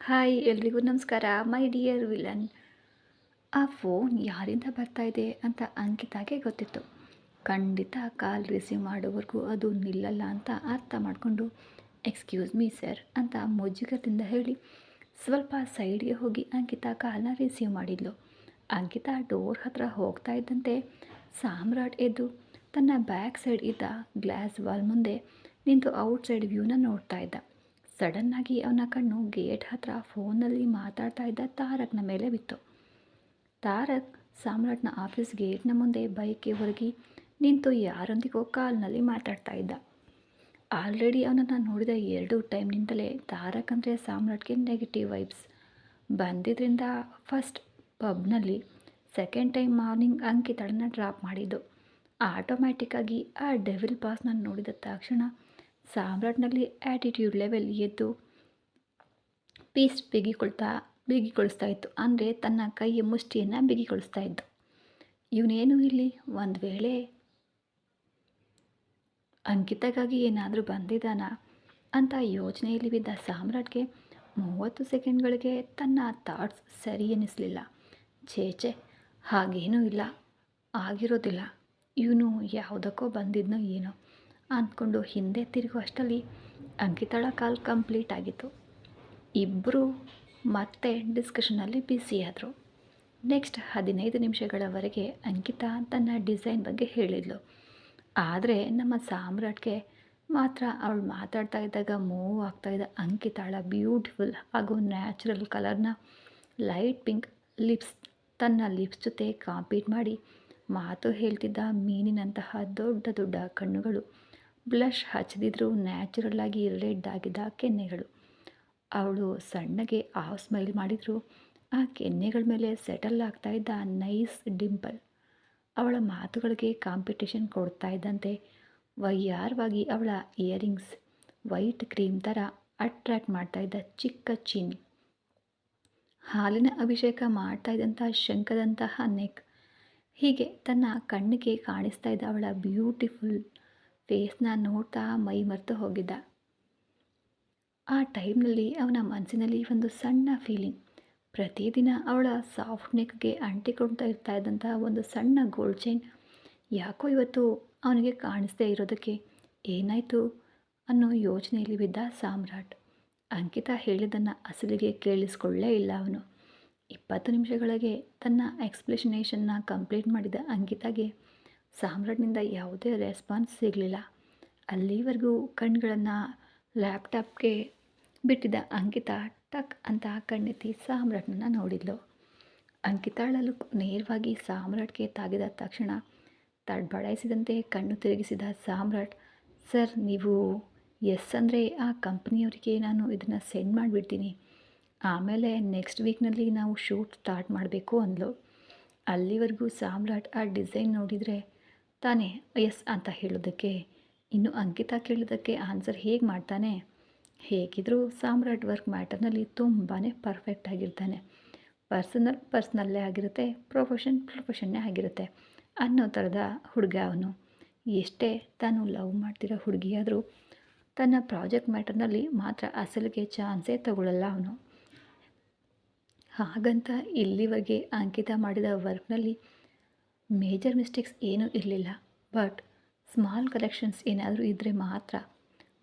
Hi, ಎಲ್ರಿಗೂ ನಮಸ್ಕಾರ. My dear villain ಆ ಫೋನ್ ಯಾರಿಂದ ಬರ್ತಾ ಇದೆ ಅಂತ ಅಂಕಿತಾಗೆ ಗೊತ್ತಿತ್ತು. ಖಂಡಿತ ಕಾಲ್ ರಿಸೀವ್ ಮಾಡೋವರೆಗೂ ಅದು ನಿಲ್ಲಲ್ಲ ಅಂತ ಅರ್ಥ ಮಾಡಿಕೊಂಡು ಎಕ್ಸ್ಕ್ಯೂಸ್ ಮೀ ಸರ್ ಅಂತ ಮುಜುಗರದಿಂದ ಹೇಳಿ ಸ್ವಲ್ಪ ಸೈಡ್ಗೆ ಹೋಗಿ ಅಂಕಿತ ಕಾಲನ್ನ ರಿಸೀವ್ ಮಾಡಿದ್ಲು. ಅಂಕಿತಾ ಡೋರ್ ಹತ್ರ ಹೋಗ್ತಾ ಇದ್ದಂತೆ ಸಾಮ್ರಾಟ್ ಎದ್ದು ತನ್ನ ಬ್ಯಾಕ್ ಸೈಡ್ ಇದ್ದ ಗ್ಲಾಸ್ ವಾಲ್ ಮುಂದೆ ನಿಂತು ಔಟ್ ಸೈಡ್ ವ್ಯೂನ ನೋಡ್ತಾ ಇದ್ದ. ಸಡನ್ನಾಗಿ ಅವನ ಕಣ್ಣು ಗೇಟ್ ಹತ್ರ ಫೋನಲ್ಲಿ ಮಾತಾಡ್ತಾ ಇದ್ದ ತಾರಕ್ನ ಮೇಲೆ ಬಿತ್ತು. ತಾರಕ್ ಸಾಮ್ರಾಟ್ನ ಆಫೀಸ್ ಗೇಟ್ನ ಮುಂದೆ ಬೈಕ್ಗೆ ಹೊರಗಿ ನಿಂತು ಯಾರೊಂದಿಗೋ ಕಾಲ್ನಲ್ಲಿ ಮಾತಾಡ್ತಾ ಇದ್ದ. ಆಲ್ರೆಡಿ ಅವನನ್ನು ನೋಡಿದ ಎರಡು ಟೈಮ್ನಿಂದಲೇ ತಾರಕ್ ಅಂದರೆ ಸಾಮ್ರಾಟ್ಗೆ ನೆಗೆಟಿವ್ ವೈಬ್ಸ್. ಬಂದಿದ್ದರಿಂದ ಫಸ್ಟ್ ಪಬ್ನಲ್ಲಿ ಸೆಕೆಂಡ್ ಟೈಮ್ ಮಾರ್ನಿಂಗ್ ಅಂಕಿತಳನ್ನ ಡ್ರಾಪ್ ಮಾಡಿದ್ದು. ಆಟೋಮ್ಯಾಟಿಕ್ಕಾಗಿ ಆ ಡೆವಿಲ್ ಪಾಸ್ನ ನೋಡಿದ ತಕ್ಷಣ ಸಾಮ್ರಾಟ್ನಲ್ಲಿ ಆ್ಯಟಿಟ್ಯೂಡ್ ಲೆವೆಲ್ ಎದ್ದು ಪೀಸ್ ಬಿಗಿಕೊಳ್ತಾ, ಬಿಗಿಗೊಳಿಸ್ತಾ ಇತ್ತು. ಅಂದರೆ ತನ್ನ ಕೈಯ ಮುಷ್ಟಿಯನ್ನು ಬಿಗಿಗೊಳಿಸ್ತಾ ಇದ್ದು. ಇವನೇನು ಇಲ್ಲಿ? ಒಂದು ವೇಳೆ ಅಂಕಿತಗಾಗಿ ಏನಾದರೂ ಬಂದಿದ್ದಾನ? ಅಂತ ಯೋಚನೆಯಲ್ಲಿ ಬಿದ್ದ ಸಾಮ್ರಾಟ್ಗೆ ಮೂವತ್ತು ಸೆಕೆಂಡ್ಗಳಿಗೆ ತನ್ನ ಥಾಟ್ಸ್ ಸರಿ ಎನಿಸಲಿಲ್ಲ. ಚೇಚೆ ಹಾಗೇನೂ ಇಲ್ಲ. ಆಗಿರೋದಿಲ್ಲ. ಇವನು ಯಾವುದಕ್ಕೋ ಬಂದಿದ್ನೋ ಏನೋ. ಅಂದ್ಕೊಂಡು ಹಿಂದೆ ತಿರುಗುವಷ್ಟರಲ್ಲಿ ಅಂಕಿತಳ ಕಾಲ್ ಕಂಪ್ಲೀಟ್ ಆಗಿತ್ತು. ಇಬ್ಬರು ಮತ್ತೆ ಡಿಸ್ಕಷನಲ್ಲಿ ಬ್ಯುಸಿಯಾದರು ನೆಕ್ಸ್ಟ್ ಹದಿನೈದು ನಿಮಿಷಗಳವರೆಗೆ ಅಂಕಿತಾ ತನ್ನ ಡಿಸೈನ್ ಬಗ್ಗೆ ಹೇಳಿದ್ಲು. ಆದರೆ ನಮ್ಮ ಸಾಮ್ರಾಟ್ಗೆ ಮಾತ್ರ ಅವಳು ಮಾತಾಡ್ತಾ ಇದ್ದಾಗ ಮೂವ್ ಆಗ್ತಾ ಇದ್ದ ಅಂಕಿತಾಳ ಬ್ಯೂಟಿಫುಲ್ ಹಾಗೂ ನ್ಯಾಚುರಲ್ ಕಲರ್ನ ಲೈಟ್ ಪಿಂಕ್ ಲಿಪ್ಸ್ ತನ್ನ ಲಿಪ್ಸ್ ಜೊತೆ ಕಾಂಪೀಟ್ ಮಾಡಿ ಮಾತು ಹೇಳ್ತಿದ್ದ ಮೀನಿನಂತಹ ದೊಡ್ಡ ದೊಡ್ಡ ಕಣ್ಣುಗಳು. ಬ್ಲಷ್ ಹಚ್ಚದಿದ್ರೂ ನ್ಯಾಚುರಲ್ಲಾಗಿ ರೆಡ್ ಆಗಿದ್ದ ಕೆನ್ನೆಗಳು. ಅವಳು ಸಣ್ಣಗೆ ಆ ಸ್ಮೈಲ್ ಮಾಡಿದ್ರು. ಆ ಕೆನ್ನೆಗಳ ಮೇಲೆ ಸೆಟಲ್ ಆಗ್ತಾ ಇದ್ದ ನೈಸ್ ಡಿಂಪಲ್. ಅವಳ ಮಾತುಗಳಿಗೆ ಕಾಂಪಿಟೇಷನ್ ಕೊಡ್ತಾ ಇದ್ದಂತೆ ವಯ್ಯಾರವಾಗಿ ಅವಳ ಇಯರಿಂಗ್ಸ್ ವೈಟ್ ಕ್ರೀಮ್ ಥರ ಅಟ್ರ್ಯಾಕ್ಟ್ ಮಾಡ್ತಾ ಇದ್ದ ಚಿಕ್ಕ ಚೀನಿ. ಹಾಲಿನ ಅಭಿಷೇಕ ಮಾಡ್ತಾ ಇದ್ದಂಥ ಶಂಕದಂತಹ ನೆಕ್. ಹೀಗೆ ತನ್ನ ಕಣ್ಣಿಗೆ ಕಾಣಿಸ್ತಾ ಇದ್ದ ಅವಳ ಬ್ಯೂಟಿಫುಲ್ ಫೇಸ್ನ ನೋಡ್ತಾ ಮೈ ಮರೆತು ಹೋಗಿದ್ದ. ಆ ಟೈಮ್ನಲ್ಲಿ ಅವನ ಮನಸ್ಸಿನಲ್ಲಿ ಒಂದು ಸಣ್ಣ ಫೀಲಿಂಗ್ ಪ್ರತಿದಿನ ಅವಳ ಸಾಫ್ಟ್ ನೆಕ್ಗೆ ಅಂಟಿಕೊಳ್ತಾ ಇರ್ತಾ ಇದ್ದಂಥ ಒಂದು ಸಣ್ಣ ಗೋಲ್ಡ್ ಚೈನ್ ಯಾಕೋ ಇವತ್ತು ಅವನಿಗೆ ಕಾಣಿಸ್ದೇ ಇರೋದಕ್ಕೆ ಏನಾಯಿತು ಅನ್ನೋ ಯೋಚನೆಯಲ್ಲಿ ಬಿದ್ದ ಸಾಮ್ರಾಟ್. ಅಂಕಿತಾ ಹೇಳಿದ್ದನ್ನು ಅಸಲಿಗೆ ಕೇಳಿಸ್ಕೊಳ್ಳೇ ಇಲ್ಲ ಅವನು. ಇಪ್ಪತ್ತು ನಿಮಿಷಗಳಿಗೆ ತನ್ನ ಎಕ್ಸ್ಪ್ಲೇಷನೇಷನ್ನ ಕಂಪ್ಲೀಟ್ ಮಾಡಿದ ಅಂಕಿತಾಗೆ ಸಾಮ್ರಾಟ್ನಿಂದ ಯಾವುದೇ ರೆಸ್ಪಾನ್ಸ್ ಸಿಗಲಿಲ್ಲ. ಅಲ್ಲಿವರೆಗೂ ಕಣ್ಗಳನ್ನು ಲ್ಯಾಪ್ಟಾಪ್ಗೆ ಬಿಟ್ಟಿದ್ದ ಅಂಕಿತಾ ಟಕ್ ಅಂತ ಕಣ್ಣೆತ್ತಿ ಸಾಮ್ರಾಟ್ನನ್ನು ನೋಡಿದ್ಲು. ಅಂಕಿತಾಳಲು ನೇರವಾಗಿ ಸಾಮ್ರಾಟ್ಗೆ ತಾಗಿದ ತಕ್ಷಣ ತಡ್ಬಡಾಯಿಸಿದಂತೆ ಕಣ್ಣು ತಿರುಗಿಸಿದ ಸಾಮ್ರಾಟ್, ಸರ್, ನೀವು ಎಸ್ ಅಂದರೆ ಆ ಕಂಪ್ನಿಯವರಿಗೆ ನಾನು ಇದನ್ನು ಸೆಂಡ್ ಮಾಡಿಬಿಡ್ತೀನಿ. ಆಮೇಲೆ ನೆಕ್ಸ್ಟ್ ವೀಕ್ನಲ್ಲಿ ನಾವು ಶೂಟ್ ಸ್ಟಾರ್ಟ್ ಮಾಡಬೇಕು ಅಂದ್ಲು. ಅಲ್ಲಿವರೆಗೂ ಸಾಮ್ರಾಟ್ ಆ ಡಿಸೈನ್ ನೋಡಿದರೆ ತಾನೇ, ಎಸ್ ಅಂತ ಹೇಳೋದಕ್ಕೆ, ಇನ್ನು ಅಂಕಿತ ಕೇಳೋದಕ್ಕೆ ಆನ್ಸರ್ ಹೇಗೆ ಮಾಡ್ತಾನೆ? ಹೇಗಿದ್ದರೂ ಸಾಮ್ರಾಟ್ ವರ್ಕ್ ಮ್ಯಾಟರ್ನಲ್ಲಿ ತುಂಬಾ ಪರ್ಫೆಕ್ಟ್ ಆಗಿರ್ತಾನೆ. ಪರ್ಸನಲ್ ಪರ್ಸ್ನಲ್ಲೇ ಆಗಿರುತ್ತೆ, ಪ್ರೊಫೆಷನ್ ಪ್ರೊಫೆಷನ್ನೇ ಆಗಿರುತ್ತೆ ಅನ್ನೋ ಥರದ ಹುಡುಗ ಅವನು. ಎಷ್ಟೇ ತಾನು ಲವ್ ಮಾಡ್ತಿರೋ ಹುಡುಗಿಯಾದರೂ ತನ್ನ ಪ್ರಾಜೆಕ್ಟ್ ಮ್ಯಾಟರ್ನಲ್ಲಿ ಮಾತ್ರ ಅಸಲಿಗೆ ಚಾನ್ಸೇ ತಗೊಳ್ಳಲ್ಲ ಅವನು. ಹಾಗಂತ ಇಲ್ಲಿವರೆಗೆ ಅಂಕಿತ ಮಾಡಿದ ವರ್ಕ್ನಲ್ಲಿ ಮೇಜರ್ ಮಿಸ್ಟೇಕ್ಸ್ ಏನೂ ಇರಲಿಲ್ಲ. ಬಟ್ ಸ್ಮಾಲ್ ಕಲೆಕ್ಷನ್ಸ್ ಏನಾದರೂ ಇದ್ದರೆ ಮಾತ್ರ.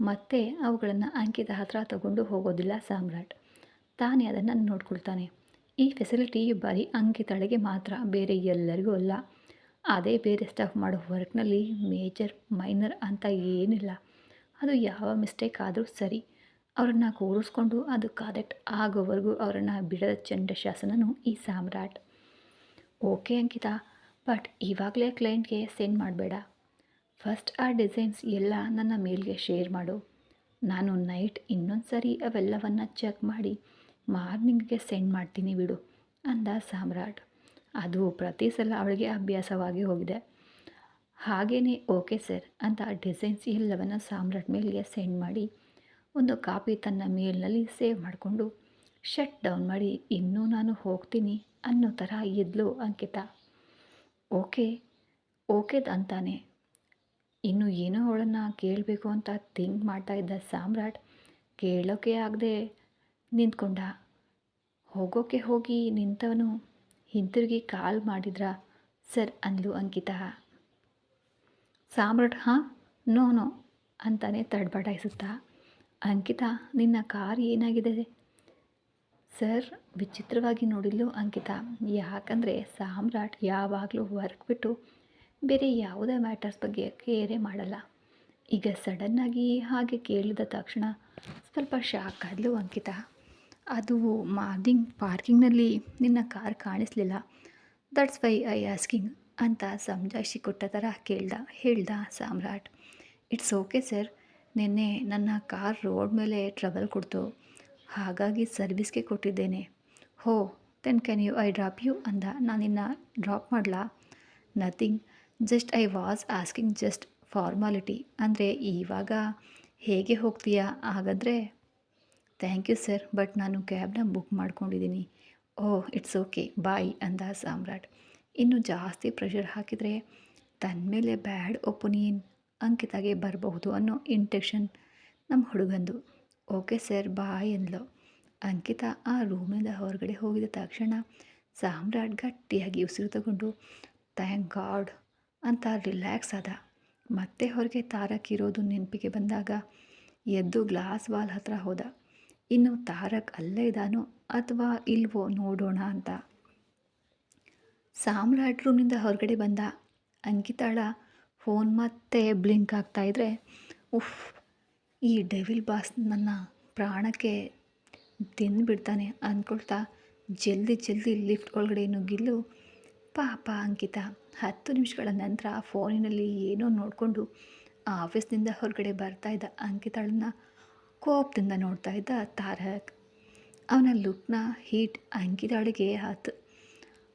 ಮತ್ತೆ ಅವುಗಳನ್ನು ಅಂಕಿತ ಹತ್ರ ತಗೊಂಡು ಹೋಗೋದಿಲ್ಲ ಸಾಮ್ರಾಟ್. ತಾನೇ ಅದನ್ನು ನೋಡ್ಕೊಳ್ತಾನೆ. ಈ ಫೆಸಿಲಿಟಿ ಬರೀ ಅಂಕಿತಳಿಗೆ ಮಾತ್ರ, ಬೇರೆ ಎಲ್ಲರಿಗೂ ಅಲ್ಲ. ಅದೇ ಬೇರೆ ಸ್ಟಾಫ್ ಮಾಡೋ ವರ್ಕ್ನಲ್ಲಿ ಮೇಜರ್ ಮೈನರ್ ಅಂತ ಏನಿಲ್ಲ. ಅದು ಯಾವ ಮಿಸ್ಟೇಕ್ ಆದರೂ ಸರಿ. ಅವರನ್ನು ಕೂರಿಸ್ಕೊಂಡು ಅದು ಕರೆಕ್ಟ್ ಆಗೋವರೆಗೂ ಅವರನ್ನು ಬಿಡದ ಚಂಡ ಶಾಸನನು ಈ ಸಾಮ್ರಾಟ್. ಓಕೆ ಅಂಕಿತಾ. ಬಟ್ ಇವಾಗಲೇ ಕ್ಲೈಂಟ್ಗೆ ಸೆಂಡ್ ಮಾಡಬೇಡ. ಫಸ್ಟ್ ಆ ಡಿಸೈನ್ಸ್ ಎಲ್ಲ ನನ್ನ ಮೇಲ್ಗೆ ಶೇರ್ ಮಾಡು. ನಾನು ನೈಟ್ ಇನ್ನೊಂದು ಸರಿ ಅವೆಲ್ಲವನ್ನು ಚೆಕ್ ಮಾಡಿ ಮಾರ್ನಿಂಗ್ಗೆ ಸೆಂಡ್ ಮಾಡ್ತೀನಿ ಬಿಡು, ಅಂದ ಸಾಮ್ರಾಟ್. ಅದು ಪ್ರತಿ ಸಲ ಅವಳಿಗೆ ಅಭ್ಯಾಸವಾಗಿ ಹೋಗಿದೆ. ಹಾಗೇ ಓಕೆ ಸರ್, ಅಂತ ಡಿಸೈನ್ಸ್ ಎಲ್ಲವನ್ನು ಸಾಮ್ರಾಟ್ ಮೇಲ್ಗೆ ಸೆಂಡ್ ಮಾಡಿ, ಒಂದು ಕಾಪಿ ತನ್ನ ಮೇಲ್ನಲ್ಲಿ ಸೇವ್ ಮಾಡಿಕೊಂಡು ಶಟ್ ಡೌನ್ ಮಾಡಿ, ಇನ್ನೂ ನಾನು ಹೋಗ್ತೀನಿ ಅನ್ನೋ ಥರ ಇದ್ಲು ಅಂಕಿತಾ. ಓಕೆ ಓಕೆ ಅಂತಾನೆ ಇನ್ನು ಏನೋ ಅವಳನ್ನು ಕೇಳಬೇಕು ಅಂತ ಥಿಂಕ್ ಮಾಡ್ತಾ ಇದ್ದ ಸಾಮ್ರಾಟ್ ಕೇಳೋಕೆ ಆಗದೆ ನಿಂತ್ಕೊಂಡ. ಹೋಗೋಕೆ ಹೋಗಿ ನಿಂತವನು ಹಿಂತಿರುಗಿ ಕಾಲ್ ಮಾಡಿದ್ರಾ? ಸರ್ ಅಂದ್ಲು ಅಂಕಿತ. ಸಾಮ್ರಾಟ್, ಹಾಂ? ನೋ ನೋ ಅಂತಾನೆ ತಡಬಟಾಯಿಸುತ್ತಾ. ಅಂಕಿತ, ನಿನ್ನ ಕಾರ್ ಏನಾಗಿದೆ? ಸರ್, ವಿಚಿತ್ರವಾಗಿ ನೋಡಿದ್ಲು ಅಂಕಿತ. ಯಾಕಂದರೆ ಸಾಮ್ರಾಟ್ ಯಾವಾಗಲೂ ವರ್ಕ್ ಬಿಟ್ಟು ಬೇರೆ ಯಾವುದೇ ಮ್ಯಾಟರ್ಸ್ ಬಗ್ಗೆ ಕೇರೇ ಮಾಡಲ್ಲ. ಈಗ ಸಡನ್ನಾಗಿ ಹಾಗೆ ಕೇಳಿದ ತಕ್ಷಣ ಸ್ವಲ್ಪ ಶಾಕ್ ಆದಲು ಅಂಕಿತ. ಅದು ಮಾರ್ನಿಂಗ್ ಪಾರ್ಕಿಂಗ್ನಲ್ಲಿ ನಿನ್ನ ಕಾರ್ ಕಾಣಿಸ್ಲಿಲ್ಲ. ದಟ್ಸ್ ವೈ ಐ ಆಸ್ಕಿಂಗ್ ಅಂತ ಸಮಜಾಯಿಸಿ ಕೊಟ್ಟ ಥರ ಕೇಳ್ದ, ಹೇಳ್ದ ಸಾಮ್ರಾಟ್. ಇಟ್ಸ್ ಓಕೆ ಸರ್ ನಿನ್ನೆ ನನ್ನ ಕಾರ್ ರೋಡ್ ಮೇಲೆ ಟ್ರಬಲ್ ಕೊಡ್ತು. ಹಾಗಾಗಿ ಸರ್ವಿಸ್ಗೆ ಕೊಟ್ಟಿದ್ದೇನೆ. ಹೋ then can you I drop you ಅಂದ. ನಾನಿನ್ನ ಡ್ರಾಪ್ ಮಾಡಲಾ? Nothing just I was asking just formality ಅಂದರೆ ಇವಾಗ ಹೇಗೆ ಹೋಗ್ತೀಯಾ? ಹಾಗಾದರೆ ಥ್ಯಾಂಕ್ ಯು ಸರ್ ಬಟ್ ನಾನು ಕ್ಯಾಬ್ನ ಬುಕ್ ಮಾಡ್ಕೊಂಡಿದ್ದೀನಿ ಓಹ್ ಇಟ್ಸ್ ಓಕೆ ಬಾಯ್ ಅಂದ ಸಾಮ್ರಾಟ್. ಇನ್ನು ಜಾಸ್ತಿ ಪ್ರೆಷರ್ ಹಾಕಿದರೆ ತನ್ನ ಮೇಲೆ ಬ್ಯಾಡ್ ಒಪಿನಿಯನ್ ಅಂಕಿತಾಗೆ ಬರಬಹುದು ಅನ್ನೋ ಇಂಟೆಕ್ಷನ್ ನಮ್ಮ ಹುಡುಗಂದು. ಓಕೆ ಸರ್, ಬಾಯ್ ಅಂದ್ಲು. ಅಂಕಿತಾ ಆ ರೂಮಿಂದ ಹೊರಗಡೆ ಹೋಗಿದ ತಕ್ಷಣ ಸಾಮ್ರಾಟ್ ಗಟ್ಟಿಯಾಗಿ ಉಸಿರು ತಗೊಂಡು, ಥ್ಯಾಂಕ್ ಗಾಡ್ ಅಂತ ರಿಲ್ಯಾಕ್ಸ್ ಆದ. ಮತ್ತೆ ಹೊರಗೆ ತಾರಕ್ ಇರೋದು ನೆನಪಿಗೆ ಬಂದಾಗ ಎದ್ದು ಗ್ಲಾಸ್ ವಾಲ್ ಹತ್ರ ಹೋದ. ಇನ್ನು ತಾರಕ್ ಅಲ್ಲೇ ಇದ್ದಾನೋ ಅಥವಾ ಇಲ್ವೋ ನೋಡೋಣ ಅಂತ. ಸಾಮ್ರಾಟ್ ರೂಮಿಂದ ಹೊರಗಡೆ ಬಂದ. ಅಂಕಿತಾಳ ಫೋನ್ ಮತ್ತೆ ಬ್ಲಿಂಕ್ ಆಗ್ತಾ ಇದ್ರೆ, ಉಫ್ ಈ ಡೆವಿಲ್ ಬಾಸ್ ನನ್ನ ಪ್ರಾಣಕ್ಕೆ ತಿಂದುಬಿಡ್ತಾನೆ ಅಂದ್ಕೊಳ್ತಾ ಜಲ್ದಿ ಜಲ್ದಿ ಲಿಫ್ಟ್ ಒಳಗಡೆ ನುಗ್ಗಿಲ್ಲು ಪಾಪ ಅಂಕಿತ, ಹತ್ತು ನಿಮಿಷಗಳ ನಂತರ ಫೋನಿನಲ್ಲಿ ಏನೋ ನೋಡಿಕೊಂಡು ಆಫೀಸ್ನಿಂದ ಹೊರಗಡೆ ಬರ್ತಾ ಇದ್ದ ಅಂಕಿತಾಳನ್ನ ಕೋಪದಿಂದ ನೋಡ್ತಾ ಇದ್ದ ತಾರಕ್. ಅವನ ಲುಕ್ನ ಹೀಟ್ ಅಂಕಿತಾಳಿಗೆ ಹತ್ತು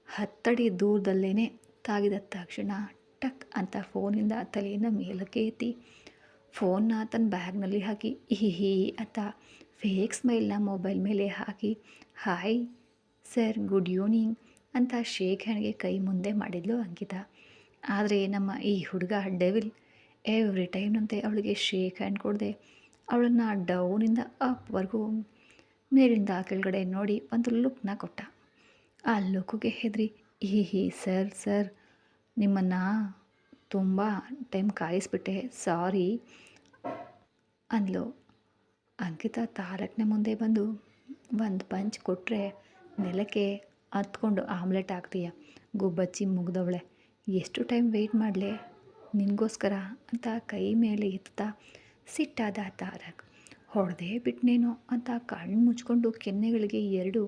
ಹತ್ತಡಿ ದೂರದಲ್ಲೇ ತಾಗಿದ ತಕ್ಷಣ ಟಕ್ ಅಂತ ಫೋನಿಂದ ತಲೆಯನ್ನು ಮೇಲಕ್ಕೆ ಎತ್ತಿ ಫೋನ್ನ ತನ್ನ ಬ್ಯಾಗ್ನಲ್ಲಿ ಹಾಕಿ, ಹಿ ಅಂತ ಫೇಕ್ ಸ್ಮೈಲ್ನ ಮೊಬೈಲ್ ಮೇಲೆ ಹಾಕಿ ಹಾಯ್ ಸರ್ ಗುಡ್ ಈವ್ನಿಂಗ್ ಅಂತ ಶೇಕ್ ಹ್ಯಾಂಡ್ಗೆ ಕೈ ಮುಂದೆ ಮಾಡಿದ್ಲು ಅಂಕಿತಾ. ಆದರೆ ನಮ್ಮ ಈ ಹುಡುಗ ಡೆವಿಲ್ ಎವ್ರಿ ಟೈಮ್ನಂತೆ ಅವಳಿಗೆ ಶೇಕ್ ಹ್ಯಾಂಡ್ ಕೊಡದೆ, ಅವಳನ್ನು ಡೌನಿಂದ ಅಪ್ವರೆಗೂ ಮೇಲಿಂದ ಕೆಳಗಡೆ ನೋಡಿ ಒಂದು ಲುಕ್ನ ಕೊಟ್ಟ. ಆ ಲುಕ್ಗೆ ಹೆದ್ರಿ, ಹಿ ಹಿ ಸರ್ ಸರ್ ನಿಮ್ಮನ್ನು ತುಂಬ ಟೈಮ್ ಕಾಯಿಸ್ಬಿಟ್ಟೆ. ಸಾರಿ ಅಂದ್ಲು. ಅಂಕಿತಾ ತಾರಕ್ನೆ ಮುಂದೆ ಬಂದು ಒಂದು ಪಂಚ್ ಕೊಟ್ಟರೆ ನೆಲಕ್ಕೆ ಹತ್ಕೊಂಡು ಆಮ್ಲೆಟ್ ಹಾಕ್ತೀಯ. ಗುಬ್ಬಚ್ಚಿ ಮುಗ್ದವಳೆ. ಎಷ್ಟು ಟೈಮ್ ವೆಯ್ಟ್ ಮಾಡಲೆ? ನಿನಗೋಸ್ಕರ ಅಂತ ಕೈ ಮೇಲೆ ಎತ್ತಾ ಸಿಟ್ಟಾದ ತಾರಕ್. ಹೊಡೆದೇ ಬಿಟ್ನೇನೋ ಅಂತ ಕಣ್ಣು ಮುಚ್ಕೊಂಡು ಕೆನ್ನೆಗಳಿಗೆ ಎರಡು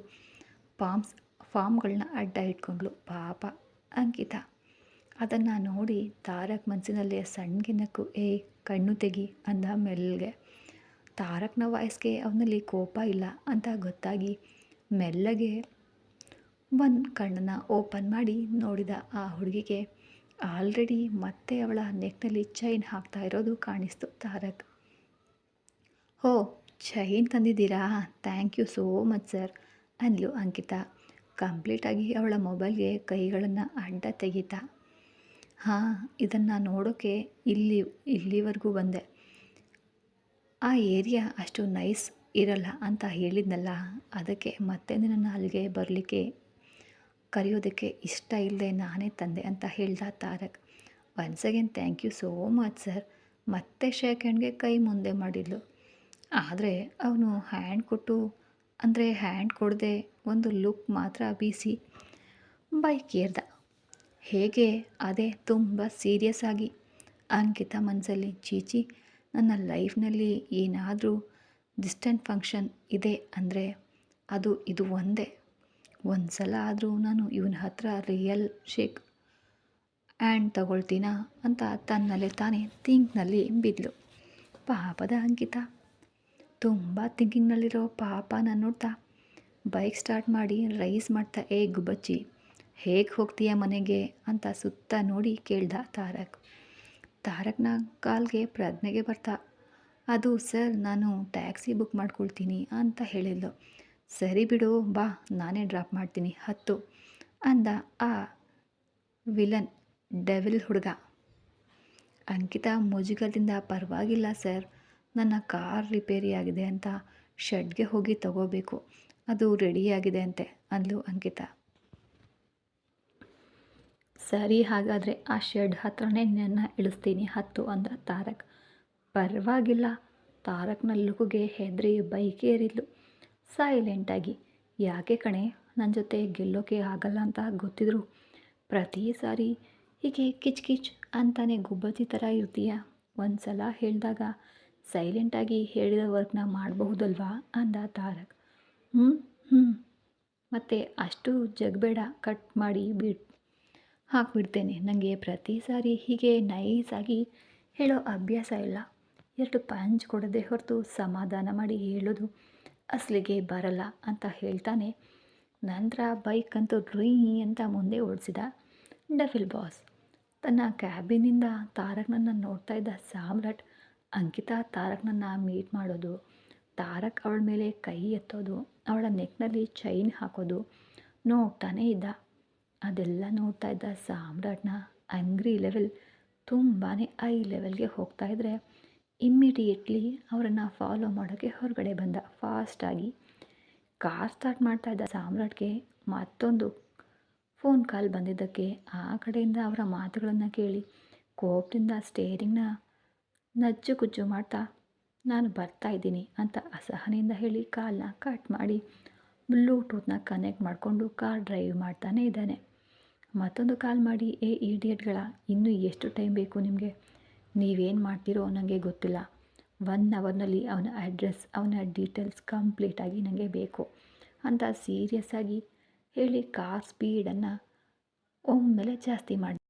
ಪಾಮ್ಸ್ ಫಾರ್ಮ್ಗಳನ್ನ ಅಡ್ಡ ಇಟ್ಕೊಂಡ್ಳು ಪಾಪ ಅಂಕಿತ. ಅದನ್ನು ನೋಡಿ ತಾರಕ್ ಮನಸ್ಸಿನಲ್ಲಿ ಸಣ್ಣಗೆ ನಕ್ಕು ಏ, ಕಣ್ಣು ತೆಗಿ ಅಂದ ಮೆಲ್ಲಗೆ ತಾರಕ್ನ ವಾಯ್ಸ್ಗೆ ಅವನಲ್ಲಿ ಕೋಪ ಇಲ್ಲ ಅಂತ ಗೊತ್ತಾಗಿ ಮೆಲ್ಲಗೆ ಒಂದು ಕಣ್ಣನ್ನು ಓಪನ್ ಮಾಡಿ ನೋಡಿದ ಆ ಹುಡುಗಿಗೆ ಆಲ್ರೆಡಿ ಮತ್ತೆ ಅವಳ ನೆಕ್ನಲ್ಲಿ ಚೈನ್ ಹಾಕ್ತಾ ಇರೋದು ಕಾಣಿಸ್ತು ತಾರಕ್. ಓ chain ತಂದಿದ್ದೀರಾ? Thank you so much sir ಅಂದ್ಲು ಅಂಕಿತಾ. ಕಂಪ್ಲೀಟಾಗಿ ಅವಳ ಮೊಬೈಲ್ಗೆ ಕೈಗಳನ್ನು ಅಡ್ಡ ತೆಗಿತಾ ಹಾಂ, ಇದನ್ನು ನೋಡೋಕ್ಕೆ ಇಲ್ಲಿ, ಇಲ್ಲಿವರೆಗೂ ಬಂದೆ. ಆ ಏರಿಯಾ ಅಷ್ಟು ನೈಸ್ ಇರಲ್ಲ ಅಂತ ಹೇಳಿದ್ನಲ್ಲ, ಅದಕ್ಕೆ ಮತ್ತೆ ನನ್ನ ಅಲ್ಲಿಗೆ ಬರಲಿಕ್ಕೆ, ಕರೆಯೋದಕ್ಕೆ ಇಷ್ಟ ಇಲ್ಲದೆ ನಾನೇ ತಂದೆ ಅಂತ ಹೇಳ್ದ Tarak. Once again thank you so much sir ಮತ್ತೆ ಹ್ಯಾಂಡ್ಗೆ ಕೈ ಮುಂದೆ ಮಾಡಿದ್ಲು. ಆದರೆ ಅವನು ಹ್ಯಾಂಡ್ ಕೊಟ್ಟು, ಅಂದರೆ ಹ್ಯಾಂಡ್ ಕೊಡದೆ ಒಂದು ಲುಕ್ ಮಾತ್ರ ಬೀಸಿ ಬೈಕ್ ಏರ್ದ. ಹೇಗೆ? ಅದೇ ತುಂಬ ಸೀರಿಯಸ್ ಆಗಿ. ಅಂಕಿತ ಮನಸ್ಸಲ್ಲಿ ಚೀಚಿ, ನನ್ನ ಲೈಫ್ನಲ್ಲಿ ಏನಾದರೂ ಡಿಸ್ಟೆಂಟ್ ಫಂಕ್ಷನ್ ಇದೆ ಅಂದರೆ ಅದು ಇದು ಒಂದೇ. ಒಂದು ಸಲ ಆದರೂ ನಾನು ಇವನ ಹತ್ರ ರಿಯಲ್ ಶೇಕ್ ಆ್ಯಂಡ್ ತಗೊಳ್ತೀನಾ? ಅಂತ ತನ್ನಲ್ಲೇ ತಾನೇ ಥಿಂಕ್ನಲ್ಲಿ ಬಿದ್ಲು. ಪಾಪದ ಅಂಕಿತ. ತುಂಬ ಥಿಂಕಿಂಗ್ನಲ್ಲಿರೋ ಪಾಪನ ನೋಡ್ತಾ ಬೈಕ್ ಸ್ಟಾರ್ಟ್ ಮಾಡಿ ರೈಸ್ ಮಾಡ್ತಾ, ಏ ಗುಬ್ಬಚ್ಚಿ ಹೇಗೆ ಹೋಗ್ತೀಯ ಮನೆಗೆ ಅಂತ ಸುತ್ತ ನೋಡಿ ಕೇಳ್ದ ತಾರಕ್. ತಾರಕ್ನ ಕಾಲ್ಗೆ ಪ್ರಜ್ಞೆಗೆ ಬರ್ತಾ, ಅದು ಸರ್, ನಾನು ಟ್ಯಾಕ್ಸಿ ಬುಕ್ ಮಾಡ್ಕೊಳ್ತೀನಿ ಅಂತ ಹೇಳಿದ್ಲು. ಸರಿ ಬಿಡು, ಬಾ, ನಾನೇ ಡ್ರಾಪ್ ಮಾಡ್ತೀನಿ, ಹತ್ತು ಅಂದ ಆ ವಿಲನ್ ಡೆವಿಲ್ ಹುಡುಗ. ಅಂಕಿತ ಮುಜುಗರದಿಂದ, ಪರವಾಗಿಲ್ಲ ಸರ್, ನನ್ನ ಕಾರ್ ರಿಪೇರಿ ಆಗಿದೆ ಅಂತ, ಶೆಡ್ಗೆ ಹೋಗಿ ತಗೋಬೇಕು, ಅದು ರೆಡಿಯಾಗಿದೆ ಅಂತೆ ಅಂದ್ಲು ಅಂಕಿತಾ. ಸರಿ, ಹಾಗಾದರೆ ಆ ಶೆಡ್ ಹತ್ರನೇ ನನ್ನ ಇಳಿಸ್ತೀನಿ. ಹತ್ತು ಅಂದ ತಾರಕ್. ಪರವಾಗಿಲ್ಲ. ತಾರಕ್ನ ಲುಕುಗೆ ಹೆದರಿ ಬೈಕ್ ಏರಿದ್ಲು ಸೈಲೆಂಟಾಗಿ ಯಾಕೆ ಕಣೆ ನನ್ನ ಜೊತೆ ಗೆಲ್ಲೋಕೆ ಆಗಲ್ಲ ಅಂತ ಗೊತ್ತಿದ್ರು. ಪ್ರತಿ ಸಾರಿ ಹೀಗೆ ಕಿಚ್ ಕಿಚ್ ಅಂತಾನೆ ಗುಬ್ಬಚ್ಚಿ ಥರ ಇರ್ತೀಯ? ಒಂದು ಸಲ ಹೇಳಿದಾಗ ಸೈಲೆಂಟಾಗಿ ಹೇಳಿದ ವರ್ಕ್ನ ಮಾಡಬಹುದಲ್ವಾ? ಅಂದ ತಾರಕ್. ಹ್ಞೂ ಹ್ಞೂ ಮತ್ತು ಅಷ್ಟು ಜಗಬೇಡ. ಕಟ್ ಮಾಡಿ ಬಿಡ್ ಹಾಕ್ಬಿಡ್ತೇನೆ. ನನಗೆ ಪ್ರತಿ ಸಾರಿ ಹೀಗೆ ನೈಸಾಗಿ ಹೇಳೋ ಅಭ್ಯಾಸ ಇಲ್ಲ. ಎರಡು ಪಂಚ್ ಕೊಡದೆ ಹೊರತು ಸಮಾಧಾನ ಮಾಡಿ ಹೇಳೋದು ಅಸಲಿಗೆ ಬರಲ್ಲ ಅಂತ ಹೇಳ್ತಾನೆ. ನಂತರ ಬೈಕ್ ಅಂತೂ ಡ್ರೀ ಅಂತ ಮುಂದೆ ಓಡಿಸಿದ. ಡಫಿಲ್ ಬಾಸ್, ತನ್ನ ಕ್ಯಾಬಿನಿಂದ ತಾರಕ್ನನ್ನು ನೋಡ್ತಾ ಇದ್ದ ಸಾಮ್ರಾಟ್ ಅಂಕಿತಾ ತಾರಕ್ನನ್ನು ಮೀಟ್ ಮಾಡೋದು. ತಾರಕ್ ಅವಳ ಮೇಲೆ ಕೈ ಎತ್ತೋದು, ಅವಳ ನೆಕ್ನಲ್ಲಿ ಚೈನ್ ಹಾಕೋದು ನೋಡ್ತಾನೇ ಇದ್ದ. ಅದೆಲ್ಲ ನೋಡ್ತಾ ಇದ್ದ ಸಾಮ್ರಾಟ್ನ ಅಂಗ್ರಿ ಲೆವೆಲ್ ತುಂಬಾ ಐ ಲೆವೆಲ್ಗೆ ಹೋಗ್ತಾ ಇದ್ದರೆ ಇಮ್ಮಿಡಿಯೇಟ್ಲಿ ಅವರನ್ನು ಫಾಲೋ ಮಾಡೋಕ್ಕೆ ಹೊರಗಡೆ ಬಂದ. ಫಾಸ್ಟಾಗಿ ಕಾರ್ ಸ್ಟಾರ್ಟ್ ಮಾಡ್ತಾ ಇದ್ದ ಸಾಮ್ರಾಟ್ಗೆ ಮತ್ತೊಂದು ಫೋನ್ ಕಾಲ್ ಬಂದಿದ್ದಕ್ಕೆ ಆ ಕಡೆಯಿಂದ ಅವರ ಮಾತುಗಳನ್ನು ಕೇಳಿ ಕೋಪದಿಂದ ಸ್ಟೇರಿಂಗ್ನ ನಜ್ಜು ಕುಜ್ಜು ಮಾಡ್ತಾ, ನಾನು ಬರ್ತಾ ಇದ್ದೀನಿ ಅಂತ ಅಸಹನೆಯಿಂದ ಹೇಳಿ ಕಾಲನ್ನ ಕಟ್ ಮಾಡಿ ಬ್ಲೂಟೂತ್ನ ಕನೆಕ್ಟ್ ಮಾಡಿಕೊಂಡು ಕಾರ್ ಡ್ರೈವ್ ಮಾಡ್ತಾನೆ ಇದ್ದಾನೆ. ಮತ್ತೊಂದು ಕಾಲ್ ಮಾಡಿ, ಏ ಈಡಿಯಟ್ಗಳ ಇನ್ನೂ ಎಷ್ಟು ಟೈಮ್ ಬೇಕು ನಿಮಗೆ? ನೀವೇನು ಮಾಡ್ತೀರೋ ನನಗೆ ಗೊತ್ತಿಲ್ಲ. ಒನ್ ಅವರ್ನಲ್ಲಿ ಅವನ ಅಡ್ರೆಸ್, ಅವನ ಡೀಟೇಲ್ಸ್ ಕಂಪ್ಲೀಟಾಗಿ ನನಗೆ ಬೇಕು. ಅಂತ ಸೀರಿಯಸ್ ಆಗಿ ಹೇಳಿ ಕಾರ್ ಸ್ಪೀಡನ್ನು ಒಮ್ಮೆಲೆ ಜಾಸ್ತಿ ಮಾಡಿ